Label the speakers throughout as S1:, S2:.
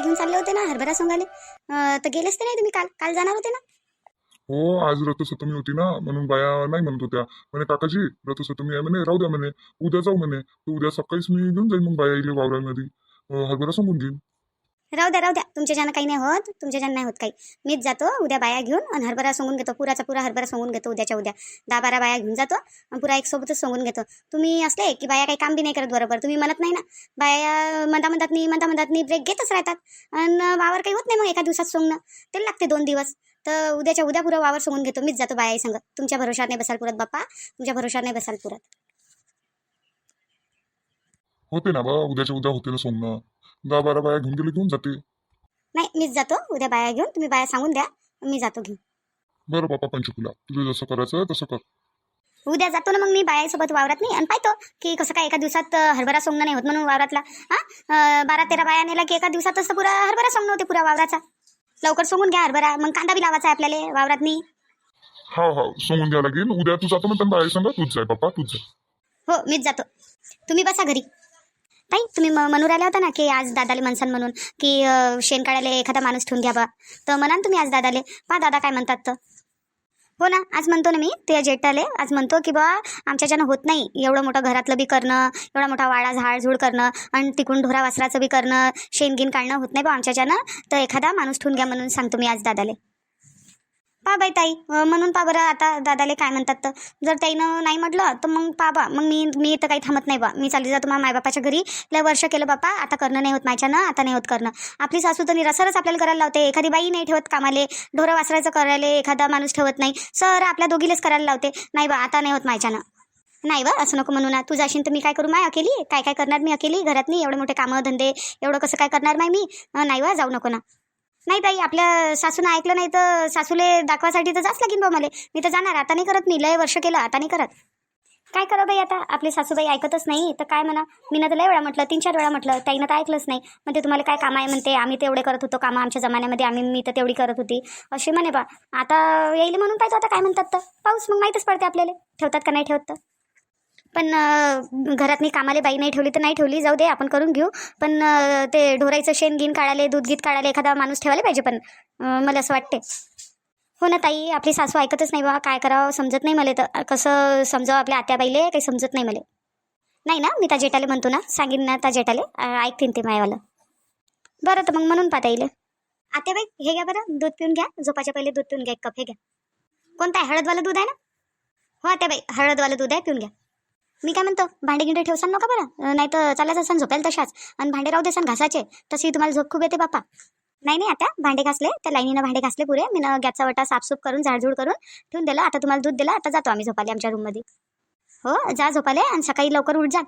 S1: काय घेऊन चालले होते ना हरभरा सोंगाले तर गेलेच ते नाही तुम्ही काल. काल जाणार होते ना?
S2: हो आज रथसप्तमी होती ना म्हणून बाया नाही म्हणत होत्या. म्हणे काकाजी रथसप्तमी आहे म्हणे राहू द्या म्हणे उद्या जाऊ म्हणे तर उद्या सकाळीच मी घेऊन जाईन मग बाया इले वावरामध्ये. हरभरा सांगून घेईन.
S1: राहू द्या राहू द्या. तुमच्याच्यानं काही नाही होत तुमच्याच्यानं नाही होत काही. मीच जातो उद्या बाया घेऊन आणि हरभरा सोंगून घेतो. पुराचा पुरा हरभरा सोंगून घेतो उद्याच्या उद्या. दहा बारा बाया घेऊन जातो आणि पुरा एक सोबतच सोंगून घेतो. तुम्ही असले की बाया काही काम बी नाही करत बरोबर. तुम्ही म्हणत नाही ना. बाया मंदा मंदातनी मंदा नाही ब्रेक घेतच राहतात. आणि वावर काही होत नाही मग एका दिवसात सोंगणं. ते लागते दोन दिवस. तर उद्याच्या उद्या पुरा वावर सोंगून घेतो. मीच जातो बाया संग. तुमच्या भरोशात नाही बसाल पुरत बाप्पा. तुमच्या भरोशात नाही बसाल पुरत.
S2: होते ना बा. उद्याच्या उद्या होते ना सोंगणं. दहा बारा बाया घेऊन गेले घेऊन जाते.
S1: नाही मीच जातो. उद्या बाया घेऊन तुम्ही बाया सांगून द्या. मी जातो घेऊन.
S2: बरं बापा पंचकुला. तुझं जसं करायचं तसं कर.
S1: उद्या जातो ना मग मी बायासोबत वावरात नाही? आणि पाहतो की कसं काय एका दिवसात अं, हरभरा सोंगणं नाही होत म्हणून वावरातला. हा? बारा तेरा बाया नेला की एका दिवसातच तर पुरा हरभरा सोंगणं होते पुरा वावराचा. लवकर सोंगून घ्या हरभरा. मग कांदा बी लावायचा आहे आपल्याला वावरात नाही.
S2: हा हा. सांगून द्या लागेल. उद्या तू जातो म्हणतात बाया सांगा. तूच जाय बापा तूच जाय.
S1: हो मीच जातो. तुम्ही बसा घरी. ताई तुम्ही म- म्हणून राहिला होता ना की आज दादाले मनसान म्हणून की शेण काढायला एखादा माणूस ठेवून घ्या बा तर म्हणा ना तुम्ही आज दादाले. पा दादा काय म्हणतात तर. हो ना आज म्हणतो ना मी ते जेठाले आज म्हणतो की बा आमच्याच्यानं होत नाही एवढं मोठं घरातलं बी करणं एवढा मोठा वाडा झाडझूड करणं आणि तिकडून ढोरा वासराचं बी करणं शेणगिन काढणं होत नाही बा आमच्याच्यानं तर एखादा माणूस ठेवून घ्या म्हणून सांगतो मी आज दादाले. पा बाई ताई म्हणून पा बरं आता दादाले काय म्हणतात तर. जर ताईनं नाही म्हटलं तर मग पा बा मग मी मी तर काही थांबत नाही बा. मी चालली जातो माझ्या मायबापाच्या घरी. लय वर्ष केलं बापा आता करणं नाही होत माझ्यानं आता नाही होत करणं. आपली सासू तर निरासारच आपल्याला करायला लावते. एखादी बाई नाही ठेवत कामाले. ढोरं वासरायचं करायला एखादा माणूस ठेवत नाही. सर आपल्या दोघीलेच करायला लावते. नाही बा आता नाही होत माझ्यानं. नाही बा असं नको म्हणू ना. तू जाशील तर मी काय करू? माय अकेली? काय काय करणार मी अकेली? घरात नाही एवढे मोठे कामं धंदे एवढं कसं काय करणार माय मी? नाही बा जाऊ नको ना. नाही ताई आपल्या सासूनं ऐकलं नाही तर सासूले दाखवासाठी तर जाच लागेल बा मला. मी तर जाणार आता नाही करत मी लय वर्ष केलं आता नाही करत. काय करा बाई आता आपली सासूबाई ऐकतच नाही तर काय म्हणा. मी ना तर लय वेळा म्हटलं तीन चार वेळा म्हटलं ताईनं तर ऐकलंच नाही. म्हणते तुम्हाला काय काम आहे? म्हणते आम्ही तेवढे करत होतो कामं आमच्या जमान्यामध्ये आम्ही मी तर तेवढी करत होती. असे म्हणे बा. आता येईल म्हणून पाहिजे आता काय म्हणतात तर? पाऊस मग माहीतच पडते आपल्याला. ठेवतात का नाही ठेवत तर? पण घरातनी घरात मी कामाला बाई नाही ठेवली तर नाही ठेवली जाऊ दे आपण करून घेऊ. पण ते ढोरायचं शेण गिन काढाले दूध गीत काढाले एखादा माणूस ठेवायला पाहिजे पण मला असं वाटते हो ना ताई आपली सासू ऐकतच नाही बा काय करावं समजत नाही मला तर. कसं समजावं आपल्या आत्याबाईले काही समजत नाही मला. नाही ना मी त्या जेठाले म्हणतो ना सांगेन ना त्या जेठाले ऐकतीन ते मायवालं. बरं तर मग म्हणून पाहता येईल आत्याबाई हे घ्या बरं दूध पिऊन घ्या झोपाच्या पहिले दूध पिऊन घ्या एक कप हे घ्या. कोणतं आहे? हळदवालं दूध आहे ना? हो आत्याबाई हळदवालं दूध आहे पिऊन घ्या. मी काय म्हणतो भांडे गिंडे ठेवसान नका बरं. नाही तर चालायचं असन झोपायला तशाच. आणि भांडे राहू देसान घासाचे. तशी तुम्हाला झोप खूप येते बापा नाही नाही आता भांडे घासले त्या लाईनीनं भांडे घासले पुरे. मी गॅसचा वटा साफसूफ करून झाडझूड करून ठेवून दिलं. आता तुम्हाला दूध दिलं आता जातो आम्ही झोपाले आमच्या रूममध्ये हो जा झोपाले आणि सकाळी लवकर उठ जा.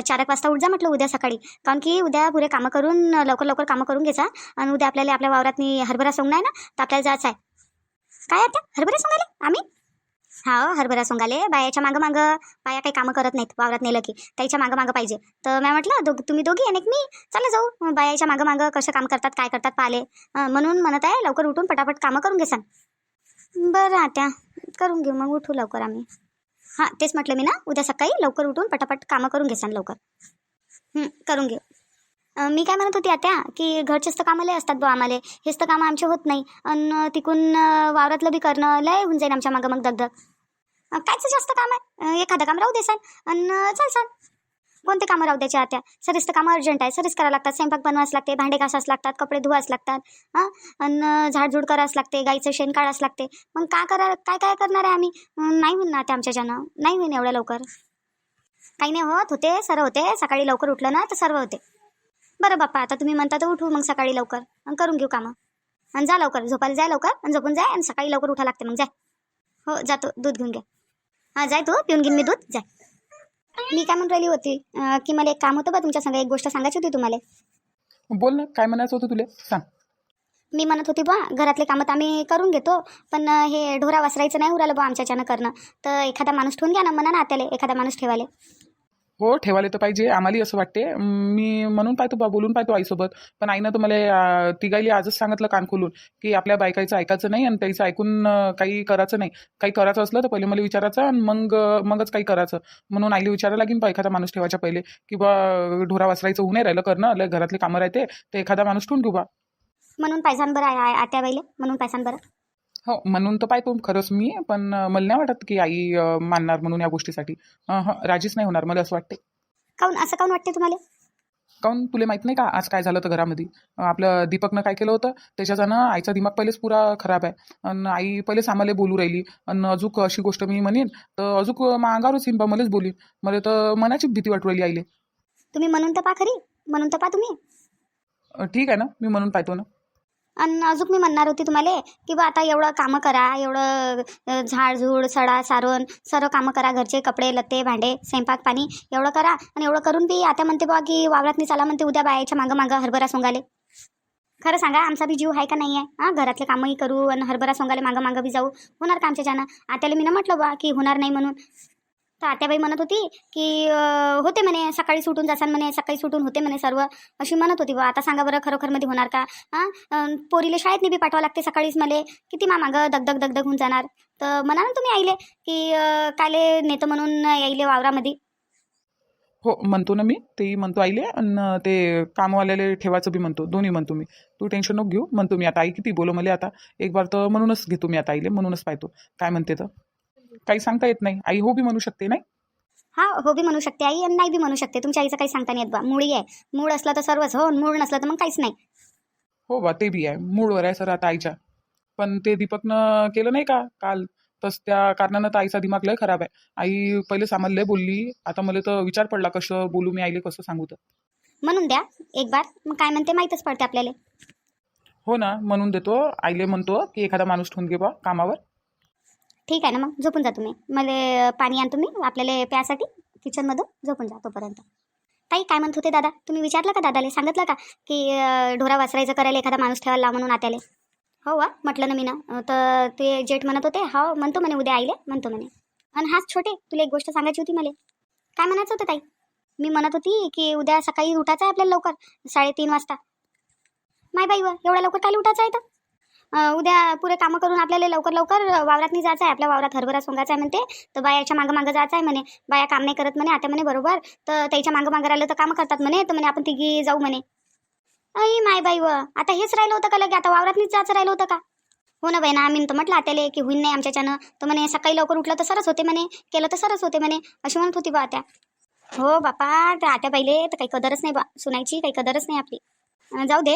S1: चार एक वाजता उठ जा म्हटलं उद्या सकाळी. कारण की उद्या पुरे कामं करून लवकर लवकर कामं करून घ्यायचा आणि उद्या आपल्याला आपल्या वावरात हरभरा सोंगणार ना तर आपल्याला जायचं आहे. काय आता? हरभरा सोंगायला? आम्ही? हा हरभरा सोंगाले. बायाच्या मागं मागं बाया काही कामं करत नाहीत वावरात नेलं की. त्याच्या मागं मागं पाहिजे. तर मी म्हटलं दोघ तुम्ही दोघी आणि एक मी. चला जाऊ. बायाच्या मागं मागं कसं काम करतात काय करतात पाले म्हणून म्हणत आहे लवकर उठून पटापट कामं करून घेसान. बरं आत्या. करून घेऊ. मग उठू लवकर आम्ही. हां तेच म्हटलं मी ना. उद्या सकाळी लवकर उठून पटापट कामं करून घेसान लवकर. करून घेऊ. मी काय म्हणत होती आत्या की घरचेच तर कामं लय असतात बा आम्हाला. हेच तर कामं आमचे होत नाही. आणि तिकून वावरातलं बी करणं लय होऊन जाईल आमच्या मागं मग दगदग. कायचं जास्त काम आहे? एखादं काम राहू देसान आणि चालसान कोणते कामं राहू द्यायचे आत्या? सरीच तर कामं अर्जंट आहे. सर्वच करावं लागतात स्वयंपाक बनवास लागते भांडे घासास लागतात कपडे धुवास लागतात हां आणि झाडझूड करावंच लागते गाईचं शेण काढावंच लागते. मग काय करा काय काय करणार आहे आम्ही? नाही होईन ना ते आमच्याच्यानं नाही होईन एवढ्या लवकर. काही नाही होत होते सर्व होते. सकाळी लवकर उठलं ना तर सर्व होते. बरं बाप्पा आता तुम्ही म्हणता तर उठू मग सकाळी लवकर. आणि करून घेऊ कामं. आणि जा लवकर झोपायला जाय लवकर आणि झोपून जाय आणि सकाळी लवकर उठा लागते मग जाय हो जातो दूध घेऊन घ्या. हां जाय तू पिऊन घेईन मी दूध जाय मी काय म्हणून राहिली होती? अं, की मला एक काम होतं बा तुमच्या संग एक गोष्ट सांगायची होती तुम्हाला.
S3: बोल ना काय म्हणायचं होतं तुला? सांग.
S1: मी म्हणत होती बा घरातले कामं तर आम्ही करून घेतो पण अं, हे ढोरा वासरायचं नाही उरालं बा आमच्याच्यानं करणं. तर एखादा माणूस ठेवून घ्या ना म्हणा ना आत्याले एखादा माणूस ठेवाले
S3: हो ठेवायला तर पाहिजे. आम्हालाही असं वाटते. मी म्हणून पाहतो बा बोलून पाहतो आईसोबत. पण आईनं तर मला तिघाईली आजच सांगितलं कान खोलून की आपल्या बायकाचं ऐकायचं नाही आणि त्याचं ऐकून काही करायचं नाही. काही करायचं असलं तर पहिले मला विचारायचं आणि मग मगच काही करायचं. म्हणून आईला विचारायला लागेल बा एखादा माणूस ठेवायच्या पहिले. की बा ढोरा वासरायचं होऊ नाही राहिलं करणं लय घरातले कामं राहते तर एखादा माणूस ठेवून घेऊ बा.
S1: म्हणून पैसान बरं आहे आत्या म्हणून पैसान बरं
S3: हो म्हणून तर पाहतो खरंच मी पण मला नाही वाटत की आई अं, मानणार म्हणून या गोष्टीसाठी. अं, हं, राजीच नाही होणार मला असं वाटते
S1: काऊन? असं काऊन वाटते तुम्हाला?
S3: काऊन? तुला माहीत नाही का? आज काय झालं होतं घरामध्ये? अं, आपलं दीपकनं काय केलं होतं? त्याच्यानं आईचा दिमाग पहिलेच पुरा खराब आहे. आणि आई पहिलेच आम्हाला बोलू राहिली. आणि अजून अशी गोष्ट मी म्हणेन तर अजून मागावरच येईन बा मलाच बोलीन. मला तर मनाची भीती वाटू राहिली आईले.
S1: तुम्ही म्हणून तर पा खरी. म्हणून तर पा तुम्ही.
S3: अं, ठीक आहे ना? मी म्हणून पाहतो ना.
S1: आणि अजून मी म्हणणार होती तुम्हाला की बा आता एवढं कामं करा एवढं झाडझूड सडा सारून सर्व कामं करा घरचे कपडे लत्ते भांडे स्वयंपाक पाणी एवढं करा आणि एवढं करून बी आता म्हणते बा की वावरात चाला म्हणते उद्या बायाच्या मागं मागं हरभरा सोंगाले. खरं सांगा आमचा बी जीव आहे का नाही आहे हां घरातले कामंही करू आणि हरभरा सोंगाले मागं मागं बी जाऊ. होणार का आमच्या ज्यानं? आत्याला मी ना म्हटलं बा की होणार नाही म्हणून. तर आत्याबाई म्हणत होती की होते म्हणे सकाळी सुटून जासान म्हणे सकाळी सुटून होते म्हणे सर्व अशी म्हणत होती. बा आता सांगा बरं खरोखरमध्ये होणार का? हां? अन् पोरीले शाळेत बी पाठवावं लागते सकाळीच मले. किती मा मागं दगदग दगदग होऊन जाणार? तर म्हणा ना तुम्ही आईले की कायले नेतं म्हणून यायले वावरामध्ये?
S3: हो म्हणतो ना मी. तेही म्हणतो आईले आणि ते कामवाल्याले ठेवायचं बी म्हणतो. दोन्ही म्हणतो मी. तू टेन्शन नको घेऊ. म्हणतो मी आता आई किती बोलो मला आता. एक बार तर म्हणूनच घेतो मी आता आईले. म्हणूनच पाहतो. काय म्हणते तर? काही सांगता येत नाही. आई हो बी म्हणू शकते नाही?
S1: हा हो बी म्हणू शकते. आई आणि नाही बी म्हणू शकते. तुमच्या आईचं काही सांगता नाही येत बा. मुळी आहे. मूळ असलं तर सर्वच हो मूळ नसलं तर मग काहीच नाही.
S3: हो बा ते बी आहे. मूळवर आहे सर आता आईच्या. पण ते दीपकनं केलं नाही का? काल. तस त्या कारणानं तर आईचा दिमाग लय खराब आहे. आई पहिले सामान लय बोलली. आता मला तर विचार पडला कसं बोलू मी आईले कसं सांगू तर.
S1: म्हणून द्या. एक बार. मग काय म्हणते माहीतच पडते आपल्याला.
S3: हो ना म्हणून देतो. आईले म्हणतो की एखादा माणूस ठेवून घे बा कामावर.
S1: ठीक आहे ना मग? झोपून जा तुम्ही. मला पाणी आण तुम्ही आपल्याला प्यासाठी किचनमधून झोपून जा तोपर्यंत. ताई काय म्हणत होते दादा? तुम्ही विचारलं का दादाले? सांगितलं का की ढोरा वासरायचं करायला एखादा माणूस ठेवायला लाव म्हणून आत्याले? हो वा म्हटलं ना मी ना तर ते जेठ म्हणत होते हो म्हणतो म्हणे उद्या आईले म्हणतो म्हणे. आणि हाच छोटे तुला एक गोष्ट सांगायची होती मला. काय म्हणायचं होतं ताई? मी म्हणत होती की उद्या सकाळी उठायचं आहे आपल्याला लवकर साडेतीन वाजता. माय बाई व एवढ्या लवकर काय उठायचं आहे तर? उद्या पुरे कामं करून आपल्याला लवकर लवकर वावरात नाही जायचं आहे आपल्या वावरात हरभरा सोंगायचा आहे म्हणते. तर बायाच्या मागं मागं जायचं आहे म्हणे. बाया काम नाही करत म्हणे. आता म्हणे बरोबर. तर त्याच्या मागं मागं राहिलं तर कामं करतात म्हणे. तर म्हणे आपण तिघी जाऊ म्हणे. अई माय बाई व. आता हेच राहिलं होतं का लगे? आता वावरात जायचं राहिलं होतं का? हो ना बाई ना आम्ही तर म्हटलं आत्याले की होईन नाही आमच्याच्यानं तर म्हणे सकाळी लवकर उठलं तर सरच होते म्हणे. केलं तर सरच होते म्हणे. अशी म्हणत होती बा आत्या. हो बापा त्या आत्या बाईले तर काही कदरच नाही बा. सुनायची काही कदरच नाही आपली. जाऊ दे.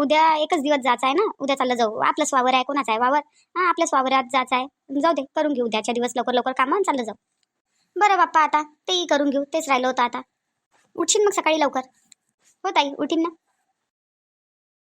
S1: उद्या एकच दिवस जायचं आहे ना. उद्या चाललं जाऊ. आपलंच वावर आहे कोणाचा आहे? वावर. हां आपल्याच वावरात जायचं आहे. जाऊ दे करून घेऊ उद्याच्या दिवस. लवकर लवकर कामं चाललं जाऊ. बरं बाप्पा आता तेही करून घेऊ. तेच राहिलं होतं आता. उठशील मग सकाळी लवकर. हो ताई उठीन ना.